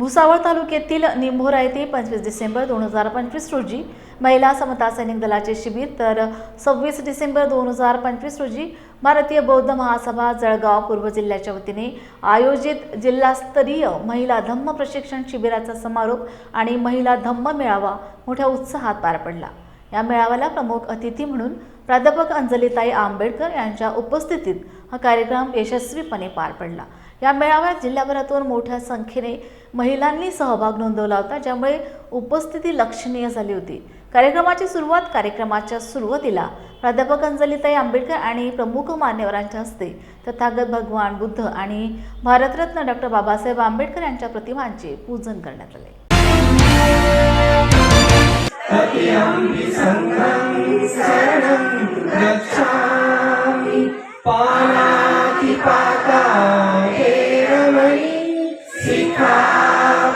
भुसावळ तालुक्यातील निंभोरा येथे पंचवीस डिसेंबर दोन हजार पंचवीस रोजी महिला समता सैनिक दलाचे शिबिर. तर सव्वीस डिसेंबर दोन हजार पंचवीस रोजी भारतीय बौद्ध महासभा जळगाव पूर्व जिल्ह्याच्या वतीने आयोजित जिल्हास्तरीय महिला धम्म प्रशिक्षण शिबिराचा समारोप आणि महिला धम्म मेळावा मोठ्या उत्साहात पार पडला. या मेळाव्याला प्रमुख अतिथी म्हणून प्राध्यापक अंजलीताई आंबेडकर यांच्या उपस्थितीत हा कार्यक्रम यशस्वीपणे पार पडला. या मेळाव्यात जिल्ह्याभरातून मोठ्या संख्येने महिलांनी सहभाग नोंदवला होता ज्यामुळे उपस्थिती लक्षणीय झाली होती. कार्यक्रमाची सुरुवात कार्यक्रमाच्या सुरुवातीला प्राध्यापक अंजलीताई आंबेडकर आणि प्रमुख मान्यवरांच्या हस्ते तथागत भगवान बुद्ध आणि भारतरत्न डॉक्टर बाबासाहेब आंबेडकर यांच्या प्रतिमांचे पूजन करण्यात आले. गच्छामि पानातिपाता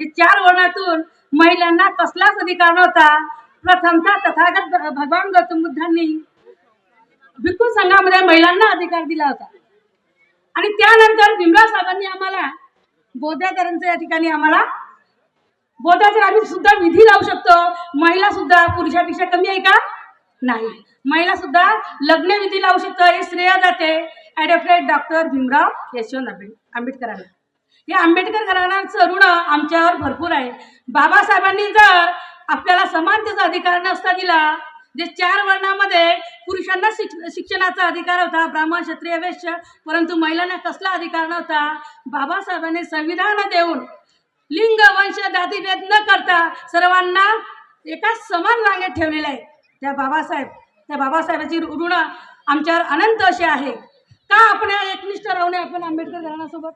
हे चार वर्णातून महिलांना कसलाच अधिकार नव्हता. प्रथमतः तथागत भगवान गौतम बुद्धांनी भिक्खू संघामध्ये महिलांना अधिकार दिला होता. आणि त्यानंतर भीमराव साहेबांनी आम्हाला बौद्धाचार्यांचं या ठिकाणी आम्हाला बौद्धाचार आम्ही सुद्धा विधी लावू शकतो. महिला सुद्धा पुरुषापेक्षा कमी आहे का? नाही. महिला सुद्धा लग्न विधी लावू शकतो. हे श्रेय जाते. ऍडव्होकेट डॉक्टर भीमराव यशवंत आंबेडकरांना. हे आंबेडकर घराण्याचं ऋण आमच्यावर भरपूर आहे. बाबासाहेबांनी जर आपल्याला समानतेचा अधिकार नसता दिला जे चार वर्णामध्ये पुरुषांना शिक शिक्षणाचा अधिकार होता ब्राह्मण क्षत्रिय वैश्य परंतु महिलांना कसला अधिकार नव्हता? बाबासाहेबांनी संविधान देऊन लिंग वंश जातीभेद न करता सर्वांना एकाच समान रांगेत ठेवलेलं आहे. त्या बाबासाहेब त्या बाबासाहेबाची ऋण आमच्यावर अनंत असे आहे. का आपण एकनिष्ठ राहू नये आपण आंबेडकर घराण्यासोबत?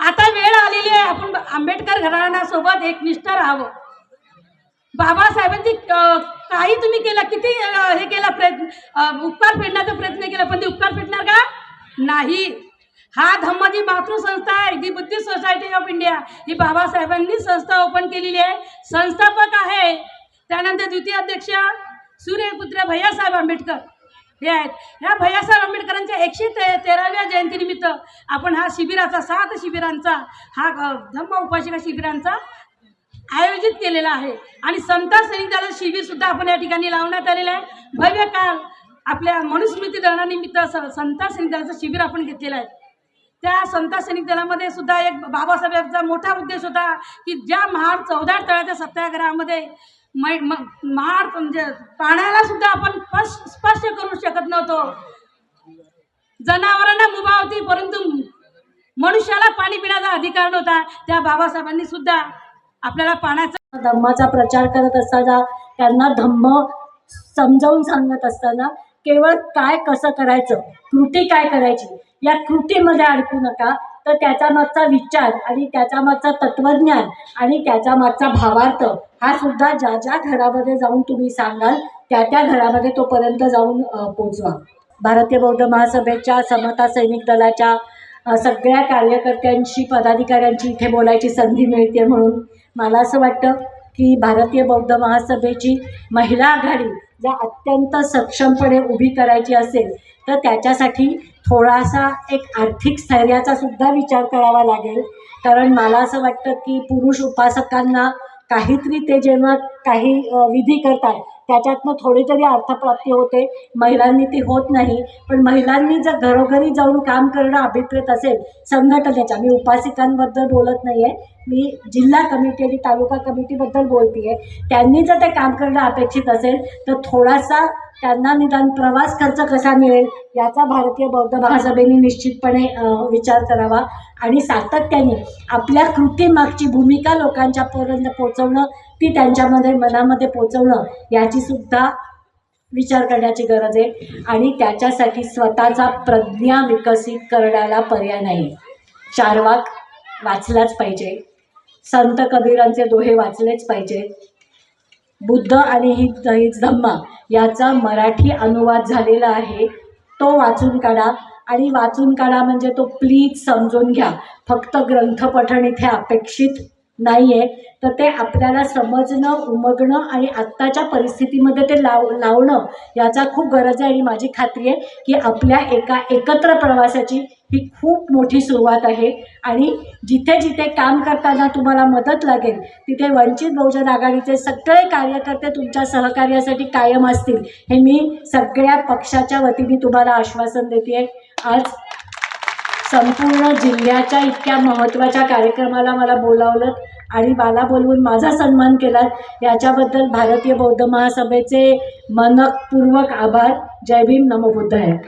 आता वेळ आलेली आहे. आपण आंबेडकर घराण्यासोबत एकनिष्ठ राहावं बाबासाहेबांची काही तुम्ही केला? किती हे केला प्रयत्न? उपकार फेडण्याचा प्रयत्न केला पण ते उपकार फेडणार का? नाही. हा धम्माची मातृसंस्था आहे. The Buddhist society of India. ही बाबासाहेबांनी संस्था ओपन केलेली आहे. संस्थापक आहे. त्यानंतर द्वितीय अध्यक्ष सूर्यपुत्र भैयासाहेब आंबेडकर. हे आहेत ह्या भैयासाहेब आंबेडकरांच्या एकशे ते तेराव्या जयंतीनिमित्त आपण हा शिबिराचा सात शिबिरांचा हा धम्म उपासिका शिबिरांचा आयोजित केलेला आहे. आणि संत सैनिक शिबिरसुद्धा आपण या ठिकाणी लावण्यात आलेलं आहे. भव्य काल आपल्या मनुस्मृती दळणानिमित्त स- संत सैनिक दलाचं शिबिर आपण घेतलेलं आहे. त्या संत सैनिक दलामध्ये सुद्धा एक बाबासाहेबांचा मोठा उद्देश होता की ज्या महान चौदा तळ्याच्या सत्याग्रहामध्ये मै मग महाड म्हणजे पाण्याला सुद्धा आपण स्पर्श स्पर्श करू शकत नव्हतो. जनावरांना मुभा होती परंतु मनुष्याला पाणी पिण्याचा अधिकार नव्हता. त्या बाबासाहेबांनी सुद्धा आपल्याला पाण्याचा धम्माचा प्रचार करत असताना त्यांना धम्म समजावून सांगत असताना केवळ काय कसं करायचं कृती काय करायची या कृतीमध्ये अडकू नका. तर त्याच्या मागचा विचार आणि त्याच्या मागचा तत्वज्ञान आणि त्याच्या मागचा भावार्थ हा सुद्धा ज्या ज्या घरामध्ये जाऊन तुम्ही सांगाल त्या त्या घरामध्ये तोपर्यंत जाऊन पोचवा. भारतीय बौद्ध महासभेच्या समता सैनिक दलाच्या सगळ्या कार्यकर्त्यांशी पदाधिकाऱ्यांची इथे बोलायची संधी मिळते म्हणून मला असं वाटतं की भारतीय बौद्ध महासभेची महिला आघाडी जर अत्यंत सक्षमपणे उभी करायची असेल तर त्याच्यासाठी थोडासा एक आर्थिक स्थैर्याचा सुद्धा विचार करावा लागेल. कारण मला असं वाटतं की पुरुष उपासकांना काहीतरी ते जेव्हा काही विधी करतात त्याच्यातनं थोडी तरी अर्थप्राप्ती होते. महिलांनी ती होत नाही. पण महिलांनी जर घरोघरी जाऊन काम करणं अभिप्रेत असेल संघटनेच्या मी उपासिकांबद्दल बोलत नाही आहे मी जिल्हा कमिटी आणि तालुका कमिटीबद्दल बोलते आहे त्यांनी जर ते काम करणं अपेक्षित असेल तर थोडासा त्यांना निदान प्रवास खर्च कसा मिळेल याचा भारतीय बौद्ध महासभेने निश्चितपणे विचार करावा. आणि सातत्याने आपल्या कृतीमागची भूमिका लोकांच्या पर्यंत पोचवणं ती त्यांच्यामध्ये मनामध्ये पोचवणं याची सुद्धा विचार करण्याची गरज आहे. आणि त्याच्यासाठी स्वतःचा प्रज्ञा विकसित करण्याला पर्याय नाही. चार वाक वाचलाच पाहिजे. संत कबीरांचे दोहे वाचलेच पाहिजे. बुद्ध आणि ही ही धम्मा याचा मराठी अनुवाद झालेला आहे. तो वाचून काढा. आणि वाचून काढा म्हणजे तो प्लीज समजून घ्या. फक्त ग्रंथपठण इथे अपेक्षित नाही आहे तर ते आपल्याला समजणं उमगणं आणि आत्ताच्या परिस्थितीमध्ये ते लाव लावणं याचा खूप गरज आहे. आणि माझी खात्री आहे की आपल्या एका एकत्र प्रवासाची ही खूप मोठी सुरुवात आहे. आणि जिथे जिथे काम करताना तुम्हाला मदत लागेल तिथे वंचित बहुजन आघाडीचे सगळे कार्यकर्ते तुमच्या सहकार्यासाठी कायम असतील. हे मी सगळ्या पक्षाच्या वतीने तुम्हाला आश्वासन देते आज संपूर्ण जिल्ह्याच्या इतक्या महत्त्वाच्या कार्यक्रमाला मला बोलावलं आणि मला बोलवून माझा सन्मान केला. याच्याबद्दल भारतीय बौद्ध महासभेचे मनपूर्वक आभार. जय भीम. नमो बुद्धाय.